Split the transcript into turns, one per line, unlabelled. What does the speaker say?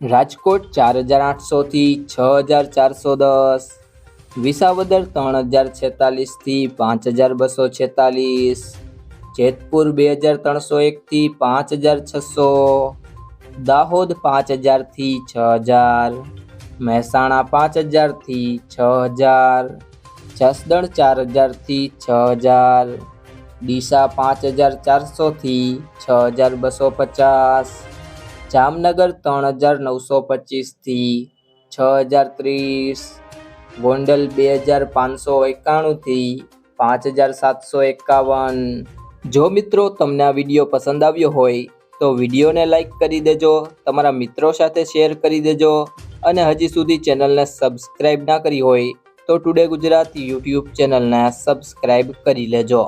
રાજકોટ ચાર હજાર આઠસોથી છ હજાર ચારસો દસ. વિસાવદર ત્રણ હજાર છેતાલીસથી પાંચ હજાર બસો છેતાલીસ. જેતપુર બે હજાર ત્રણસો એકથી પાંચ હજાર છસો. દાહોદ પાંચ હજારથી છ હજાર. મહેસાણા પાંચ હજારથી છ હજાર. જસદણ ચાર હજારથી છ હજાર. ડીસા પાંચ હજાર ચારસોથી છ હજાર બસો પચાસ. જામનગર ત્રણ હજાર નવસો પચીસથી છ હજાર ત્રીસ, ગોંડલ બે હજાર પાંચસો એકાણુંથી પાંચ હજાર સાતસો એકાવન. જો મિત્રો તમને આ વીડિયો પસંદ આવ્યો હોય, તો વિડીયોને લાઈક કરી દેજો, તમારા મિત્રો સાથે શેર કરી દેજો, અને હજી સુધી ચેનલને સબસ્ક્રાઈબ ના કરી હોય, તો ટુડે ગુજરાત યુટ્યુબ ચેનલને સબસ્ક્રાઈબ કરી લેજો.